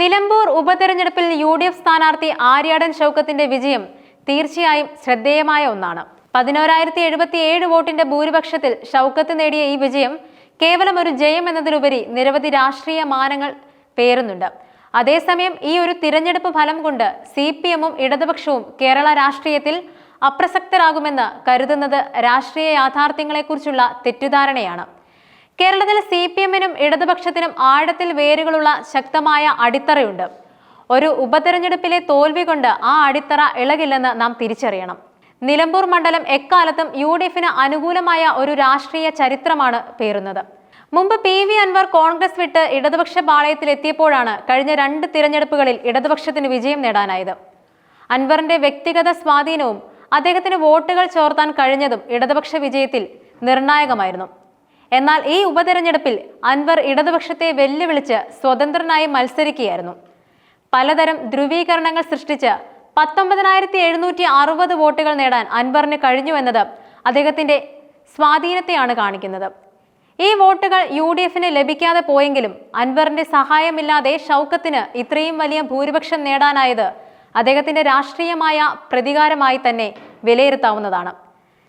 നിലമ്പൂർ ഉപതെരഞ്ഞെടുപ്പിൽ U D F സ്ഥാനാർത്ഥി ആര്യാടൻ ഷൗക്കത്തിന്റെ വിജയം തീർച്ചയായും ശ്രദ്ധേയമായ ഒന്നാണ്. പതിനോരായിരത്തി എഴുപത്തി ഏഴ് വോട്ടിന്റെ ഭൂരിപക്ഷത്തിൽ ഷൗക്കത്ത് നേടിയ ഈ വിജയം കേവലം ഒരു ജയം എന്നതിലുപരി നിരവധി രാഷ്ട്രീയ മാനങ്ങൾ പേറുന്നുണ്ട്. അതേസമയം ഈ ഒരു തിരഞ്ഞെടുപ്പ് ഫലം കൊണ്ട് സി പി എമ്മും ഇടതുപക്ഷവും കേരള രാഷ്ട്രീയത്തിൽ അപ്രസക്തരാകുമെന്ന് കരുതുന്നത് രാഷ്ട്രീയ യാഥാർത്ഥ്യങ്ങളെക്കുറിച്ചുള്ള തെറ്റിദ്ധാരണയാണ്. കേരളത്തിൽ സി പി എമ്മിനും ഇടതുപക്ഷത്തിനും ആഴത്തിൽ വേരുകളുള്ള ശക്തമായ അടിത്തറയുണ്ട്. ഒരു ഉപതെരഞ്ഞെടുപ്പിലെ തോൽവി കൊണ്ട് ആ അടിത്തറ ഇളകില്ലെന്ന് നാം തിരിച്ചറിയണം. നിലമ്പൂർ മണ്ഡലം എക്കാലത്തും യു ഡി എഫിന് അനുകൂലമായ ഒരു രാഷ്ട്രീയ ചരിത്രമാണ് പേരുന്നത് മുമ്പ് പി വി അൻവർ കോൺഗ്രസ് വിട്ട് ഇടതുപക്ഷ പാളയത്തിലെത്തിയപ്പോഴാണ് കഴിഞ്ഞ രണ്ട് തിരഞ്ഞെടുപ്പുകളിൽ ഇടതുപക്ഷത്തിന് വിജയം നേടാനായത്. അൻവറിന്റെ വ്യക്തിഗത സ്വാധീനവും അദ്ദേഹത്തിന് വോട്ടുകൾ ചോർത്താൻ കഴിഞ്ഞതും ഇടതുപക്ഷ വിജയത്തിൽ നിർണായകമായിരുന്നു. എന്നാൽ ഈ ഉപതെരഞ്ഞെടുപ്പിൽ അൻവർ ഇടതുപക്ഷത്തെ വെല്ലുവിളിച്ച് സ്വതന്ത്രനായി മത്സരിക്കുകയായിരുന്നു. പലതരം ധ്രുവീകരണങ്ങൾ സൃഷ്ടിച്ച് പത്തൊമ്പതിനായിരത്തി എഴുന്നൂറ്റി അറുപത് വോട്ടുകൾ നേടാൻ അൻവറിന് കഴിഞ്ഞുവെന്നത് അദ്ദേഹത്തിന്റെ സ്വാധീനത്തെയാണ് കാണിക്കുന്നത്. ഈ വോട്ടുകൾ യു ഡി എഫിന് ലഭിക്കാതെ പോയെങ്കിലും അൻവറിന്റെ സഹായമില്ലാതെ ഷൗക്കത്തിന് ഇത്രയും വലിയ ഭൂരിപക്ഷം നേടാനായത് അദ്ദേഹത്തിന്റെ രാഷ്ട്രീയമായ പ്രതികാരമായി തന്നെ വിലയിരുത്താവുന്നതാണ്.